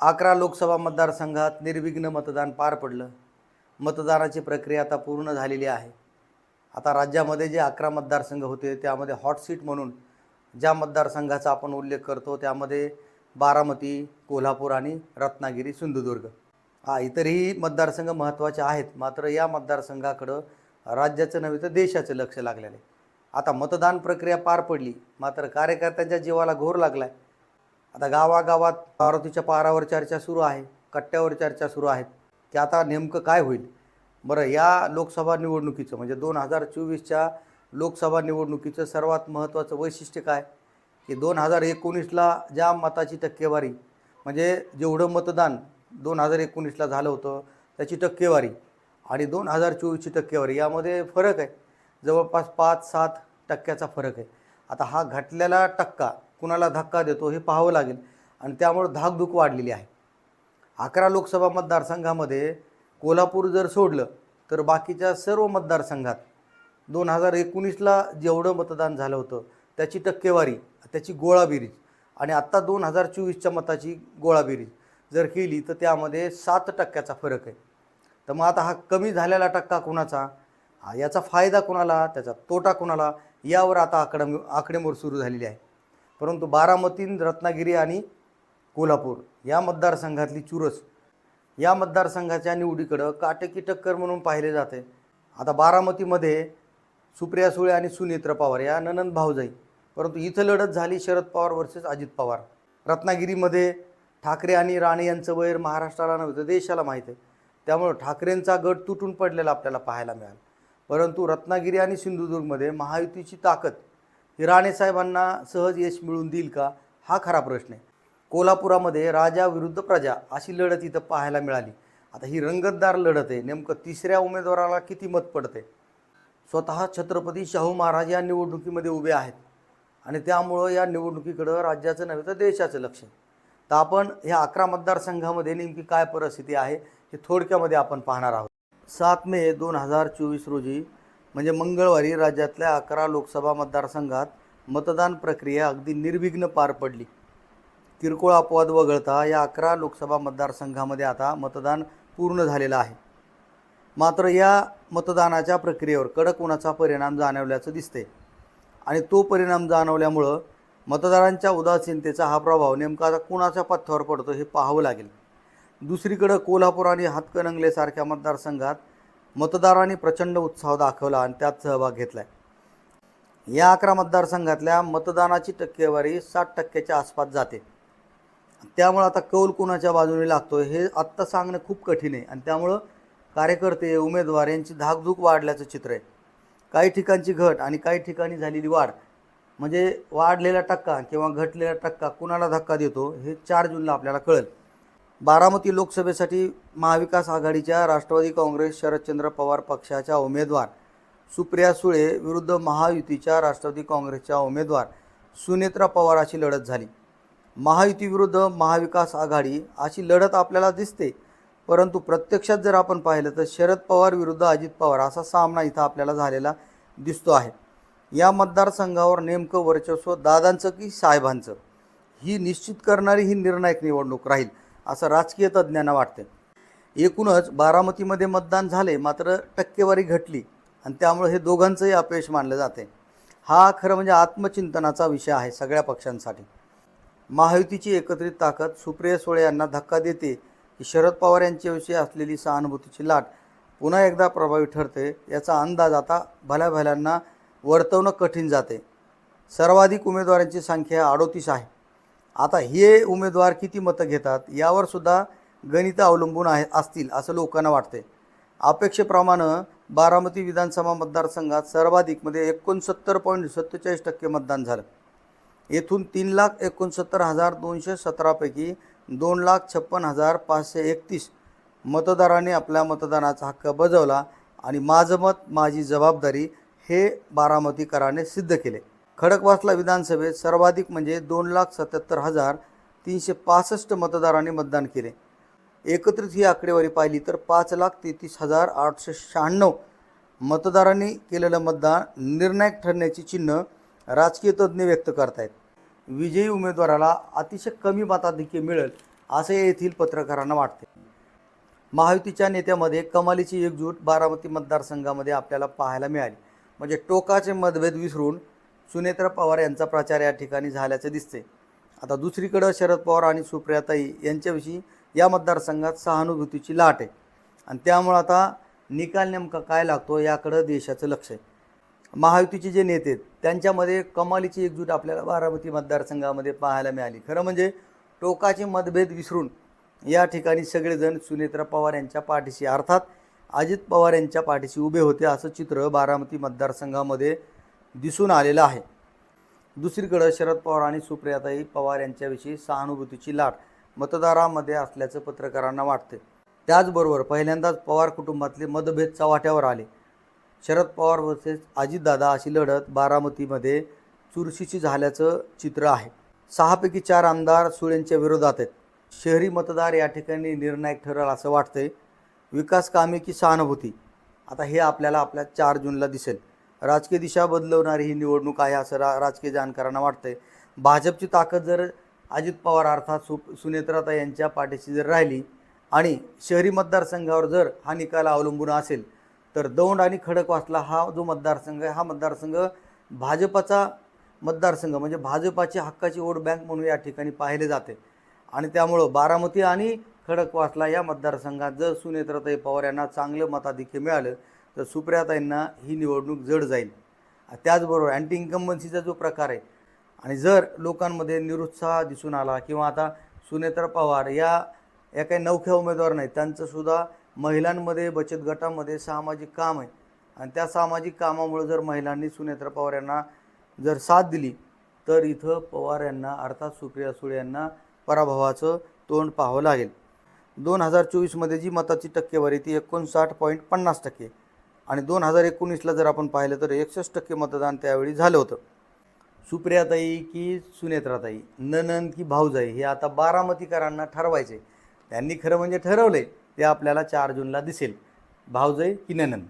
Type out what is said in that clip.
अकरा लोकसभा मतदारसंघात निर्विघ्न मतदान पार पडलं. मतदानाची प्रक्रिया आता पूर्ण झालेली आहे. आता राज्यामध्ये जे अकरा मतदारसंघ होते त्यामध्ये हॉट सीट म्हणून ज्या मतदारसंघाचा आपण उल्लेख करतो त्यामध्ये बारामती कोल्हापूर आणि रत्नागिरी सिंधुदुर्ग. हा इतरही मतदारसंघ महत्त्वाचे आहेत मात्र या मतदारसंघाकडं राज्याचं नव्हे तर देशाचं लक्ष लागलेलं आहे. आता मतदान प्रक्रिया पार पडली मात्र कार्यकर्त्यांच्या जीवाला घोर लागला आहे आता गावागावात पार्वतीच्या पारावर चर्चा सुरू आहे कट्ट्यावर चर्चा सुरू आहेत. की आता नेमकं काय होईल? बरं या लोकसभा निवडणुकीचं म्हणजे दोन हजार चोवीसच्या लोकसभा निवडणुकीचं सर्वात महत्त्वाचं वैशिष्ट्य काय? की दोन हजार एकोणीसला ज्या मताची टक्केवारी म्हणजे जेवढं मतदान दोन हजार एकोणीसला झालं होतं त्याची टक्केवारी आणि दोन हजार चोवीसची टक्केवारी यामध्ये फरक आहे. जवळपास पाच सात टक्क्याचा फरक आहे. आता हा घटलेला टक्का कुणाला धक्का देतो हे पाहावं लागेल. आणि त्यामुळं धाकधूक वाढलेली आहे. अकरा लोकसभा मतदारसंघामध्ये कोल्हापूर जर सोडलं तर बाकीच्या सर्व मतदारसंघात दोन हजार एकोणीसला जेवढं मतदान झालं होतं त्याची टक्केवारी त्याची गोळाबेरीज आणि आत्ता दोन हजार चोवीसच्या मताची गोळाबेरीज जर केली तर त्यामध्ये सात टक्क्याचा फरक आहे. तर मग आता हा कमी झालेला टक्का कुणाचा? याचा फायदा कुणाला? त्याचा तोटा कुणाला? यावर आता आकडे आकडेमोड सुरू झालेली आहे. परंतु बारामती रत्नागिरी आणि कोल्हापूर या मतदारसंघातली चुरस या मतदारसंघाच्या निवडीकडं काटेकी टक्कर म्हणून पाहिले जाते. आता बारामतीमध्ये सुप्रिया सुळे आणि सुनेत्र पवार या ननंद भाऊजाई परंतु इथं लढत झाली शरद पवार वर्सेस अजित पवार. रत्नागिरीमध्ये ठाकरे आणि राणे यांचं वैर महाराष्ट्राला नव्हतं देशाला माहीत आहे. त्यामुळं ठाकरेंचा गट तुटून पडलेला आपल्याला पाहायला मिळाला. परंतु रत्नागिरी आणि सिंधुदुर्गमध्ये महायुतीची ताकद ही राणेसाहेबांना सहज यश मिळून देईल का हा खरा प्रश्न आहे. कोल्हापुरामध्ये राजा विरुद्ध प्रजा अशी लढत इथं पाहायला मिळाली. आता ही रंगतदार लढत आहे नेमकं तिसऱ्या उमेदवाराला किती मत पडते स्वतः छत्रपती शाहू महाराज या निवडणुकीमध्ये उभे आहेत. आणि त्यामुळं या निवडणुकीकडं राज्याचं नव्हे तर देशाचं लक्ष तर आपण ह्या अकरा मतदारसंघामध्ये नेमकी काय परिस्थिती आहे हे थोडक्यामध्ये आपण पाहणार आहोत. सात मे दोन हजार चोवीस रोजी म्हणजे मंगळवारी राज्यातल्या अकरा लोकसभा मतदारसंघात मतदान प्रक्रिया अगदी निर्विघ्न पार पडली. किरकोळ अपवाद वगळता या अकरा लोकसभा मतदारसंघामध्ये आता मतदान पूर्ण झालेलं आहे. मात्र या मतदानाच्या प्रक्रियेवर कडक उन्हाचा परिणाम जाणवल्याचं दिसते आणि तो परिणाम जाणवल्यामुळं मतदारांच्या उदासीनतेचा हा प्रभाव नेमका कुणाच्या पथ्यावर पडतो हे पाहावं लागेल. दुसरीकडं कोल्हापूर आणि हातकणंगलेसारख्या मतदारसंघात मतदारांनी प्रचंड उत्साह दाखवला आणि त्यात सहभाग घेतला आहे या अकरा मतदारसंघातल्या मतदानाची टक्केवारी साठ टक्क्याच्या आसपास जाते. त्यामुळं आता कौल कुणाच्या बाजूने लागतो हे आत्ता सांगणं खूप कठीण आहे आणि त्यामुळं कार्यकर्ते उमेदवार यांची धाकधूक वाढल्याचं चित्र आहे. काही ठिकाणची घट आणि काही ठिकाणी झालेली वाढ म्हणजे वाढलेला टक्का किंवा घटलेला टक्का कुणाला धक्का देतो हे चार जूनला आपल्याला कळेल. बारामती लोकसभेसाठी महाविकास आघाडीच्या राष्ट्रवादी काँग्रेस शरदचंद्र पवार पक्षाच्या उमेदवार सुप्रिया सुळे विरुद्ध महायुतीच्या राष्ट्रवादी काँग्रेसच्या उमेदवार सुनेत्रा पवार अशी लढत झाली. महायुतीविरुद्ध महाविकास आघाडी अशी लढत आपल्याला दिसते परंतु प्रत्यक्षात जर आपण पाहिलं तर शरद पवार विरुद्ध अजित पवार असा सामना इथं आपल्याला झालेला दिसतो आहे. या मतदारसंघावर नेमकं वर्चस्व दादांचं की साहेबांचं? ही निश्चित करणारी ही निर्णायक निवडणूक राहील. असं राजकीय तज्ज्ञांना वाटते एकूणच बारामतीमध्ये मतदान झाले मात्र टक्केवारी घटली आणि त्यामुळे हे दोघांचंही अपयश मानलं जाते हा खरं म्हणजे आत्मचिंतनाचा विषय आहे सगळ्या पक्षांसाठी. महायुतीची एकत्रित ताकद सुप्रिया सुळे यांना धक्का देते की शरद पवार यांच्याविषयी असलेली सहानुभूतीची लाट पुन्हा एकदा प्रभावी ठरते याचा अंदाज आता भल्या भल्यांना वर्तवणं कठीण जाते सर्वाधिक उमेदवारांची संख्या अडोतीस आहे. आता हे उमेदवार किती मतं घेतात यावर सुद्धा गणितं अवलंबून आहे असतील असं लोकांना वाटते अपेक्षेप्रमाणे बारामती विधानसभा मतदारसंघात सर्वाधिकमध्ये एकोणसत्तर पॉईंट सत्तेचाळीस टक्के मतदान झालं. येथून तीन लाख एकोणसत्तर हजार दोनशे सतरापैकी दोन लाख छप्पन हजार पाचशे एकतीस मतदारांनी आपल्या मतदानाचा हक्क बजावला आणि माझं मत माझी जबाबदारी हे बारामतीकरांनी सिद्ध केले. खडकवासला विधानसभेत सर्वाधिक म्हणजे दोन लाख सत्याहत्तर हजार तीनशे पासष्ट मतदारांनी मतदान केले. एकत्रित ही आकडेवारी पाहिली तर पाच लाख तेहतीस हजार आठशे शहाण्णव मतदारांनी केलेलं मतदान निर्णायक ठरण्याची चिन्ह राजकीय तज्ज्ञ व्यक्त करतायत. विजयी उमेदवाराला अतिशय कमी मताधिक्य मिळेल असे येथील पत्रकारांना वाटते महायुतीच्या नेत्यामध्ये कमालीची एकजूट बारामती मतदारसंघामध्ये आपल्याला पाहायला मिळाली. म्हणजे टोकाचे मतभेद विसरून सुनेत्रा पवार यांचा प्रचार या ठिकाणी झाल्याचे दिसते. आता दुसरीकडं शरद पवार आणि सुप्रियाताई यांच्याविषयी या मतदारसंघात सहानुभूतीची लाट आहे. आणि त्यामुळं आता निकाल नेमका काय लागतो याकडं देशाचं लक्ष आहे. महायुतीचे जे नेते आहेत त्यांच्यामध्ये कमालीची एकजूट आपल्याला बारामती मतदारसंघामध्ये पाहायला मिळाली. खरं म्हणजे टोकाचे मतभेद विसरून या ठिकाणी सगळेजण सुनेत्रा पवार यांच्या पाठीशी अर्थात अजित पवार यांच्या पाठीशी उभे होते असं चित्र बारामती मतदारसंघामध्ये दिसून आलेलं आहे. दुसरीकडं शरद पवार आणि सुप्रियाताई पवार यांच्याविषयी सहानुभूतीची लाट मतदारामध्ये असल्याचं पत्रकारांना वाटते त्याचबरोबर पहिल्यांदाच पवार कुटुंबातले मतभेद चव्हाट्यावर आले. शरद पवार वर्सेस अजितदादा अशी लढत बारामतीमध्ये चुरशीची झाल्याचं चित्र आहे. सहापैकी चार आमदार सुळेंच्या विरोधात आहेत. शहरी मतदार या ठिकाणी निर्णायक ठरेल असं वाटतंय. विकास कामे की सहानुभूती? आता हे आपल्याला आपल्या चार जूनला दिसेल. राजकीय दिशा बदलवणारी ही निवडणूक आहे असं रा राजकीय जाणकारांना वाटतंय. भाजपची ताकद जर अजित पवार अर्थात सु सुनेत्राता यांच्या पाठीशी जर राहिली आणि शहरी मतदारसंघावर जर हा निकाल अवलंबून असेल तर दौंड आणि खडकवासला हा जो मतदारसंघ आहे हा मतदारसंघ भाजपाचा मतदारसंघ म्हणजे भाजपाची हक्काची वोट बँक म्हणून या ठिकाणी पाहिले जाते. आणि त्यामुळं बारामती आणि खडकवासला या मतदारसंघात जर सुनेत्राताई पवार यांना चांगलं मताधिक्य मिळालं तर सुप्रियाताईंना ही निवडणूक जड जाईल. त्याचबरोबर अँटी इन्कम्बन्सीचा जो प्रकार आहे आणि जर लोकांमध्ये निरुत्साह दिसून आला किंवा आता सुनेत्र पवार या या काही नवख्या उमेदवार नाहीत त्यांचंसुद्धा महिलांमध्ये बचत गटामध्ये सामाजिक काम आहे. आणि त्या सामाजिक कामामुळे जर महिलांनी सुनेत्र पवार यांना जर साथ दिली तर इथं पवार यांना अर्थात सुप्रिया सुळे यांना पराभवाचं तोंड पाहावं लागेल. दोन हजार चोवीसमध्ये जी मताची टक्केवारी ती एकोणसाठ पॉईंट पन्नास टक्के आणि दोन हजार एकोणीसला जर आपण पाहिलं तर एकसष्ट टक्के मतदान त्यावेळी झालं होतं. सुप्रियाताई की सुनेत्राताई ननन की भाऊजाई हे आता बारामतीकरांना ठरवायचे. त्यांनी खरं म्हणजे ठरवले ते आपल्याला चार जूनला दिसेल. भाऊजाई की ननन